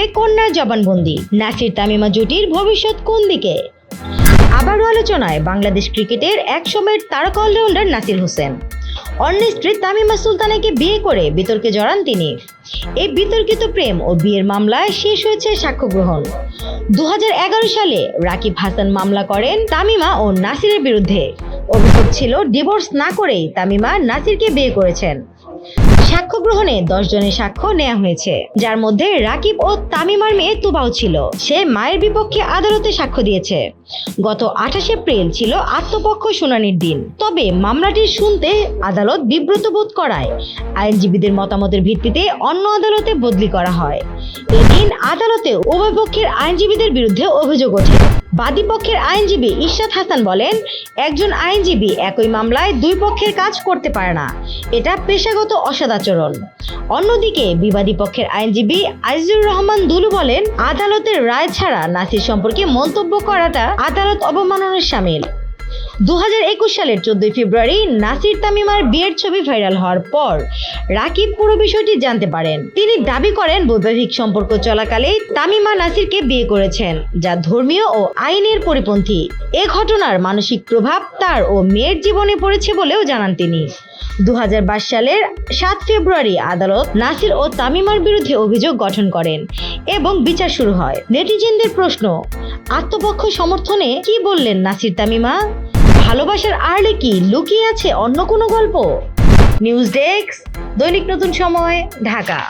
মুখে কন্যার জবানবন্দি নাসির তামিমা জুটির ভবিষ্যৎ কোন দিকে? আবারও আলোচনায় বাংলাদেশ ক্রিকেটের এক সময়ের তারকা অলরাউন্ডার নাসির হোসেন। অন্য স্ত্রী তামিমা সুলতানাকে বিয়ে করে বিতর্কে জড়ান তিনি। এই বিতর্কিত প্রেম ও বিয়ের মামলায় শেষ হয়েছে সাক্ষ্য গ্রহণ। দু হাজার এগারো সালে রাকিব হাসান মামলা করেন তামিমা ও নাসিরের বিরুদ্ধে। অভিযোগ ছিল, ডিভোর্স না করেই তামিমা নাসিরকে বিয়ে করেছেন। সাক্ষ্য গ্রহণে দশ জনের সাক্ষ্য নেওয়া হয়েছে, যার মধ্যে রাকিব ও তামিমার মেয়ে তুবাও ছিল। সে মায়ের বিপক্ষে আদালতে সাক্ষ্য দিয়েছে। গত আঠাশ এপ্রিল ছিল আত্মপক্ষ শুনানির দিন। তবে মামলাটি শুনতে আদালত বিব্রত বোধ করায়। আইনজীবীদের মতামতের ভিত্তিতে অন্য আদালতে বদলি করা হয়। এদিন আদালতে উভয় পক্ষের আইনজীবীদের বিরুদ্ধে অভিযোগ ওঠে। বাদী পক্ষের আইনজীবী ইশরাত হাসান বলেন, একজন আইনজীবী একই মামলায় দুই পক্ষের কাজ করতে পারে না। এটা পেশাগত অসদাচরণ। অন্যদিকে বিবাদী পক্ষের আইনজীবী আজিজুর রহমান দুলু বলেন, আদালতের রায় ছাড়া নাসির সম্পর্কে মন্তব্য করাটা আদালত অবমাননের সামিল। দু হাজার একুশ সালের চোদ্দই ফেব্রুয়ারি নাসির তামিমার বিয়ের ছবি ভাইরাল হওয়ার পর রাকিব পুরো বিষয়টি জানতে পারেন। তিনি দাবি করেন, বৈবাহিক সম্পর্ক চলাকালে তামিমা নাসিরকে বিয়ে করেছেন, যা ধর্মীয় ও আইনের পরিপন্থী। এ ঘটনার মানসিক প্রভাব তার ও মেয়ের জীবনে পড়েছে বলেও জানান তিনি। দু হাজার বাইশ সালের সাত ফেব্রুয়ারি আদালত নাসির ও তামিমার বিরুদ্ধে অভিযোগ গঠন করেন এবং বিচার শুরু হয়। নেটিজেনদের প্রশ্ন, আত্মপক্ষ সমর্থনে কি বললেন নাসির তামিমা? ভালোবাসার আড়লে কি লুকিয়ে আছে অন্য কোনো গল্প? নিউজ ডেস্ক দৈনিক নতুন সময় ঢাকা।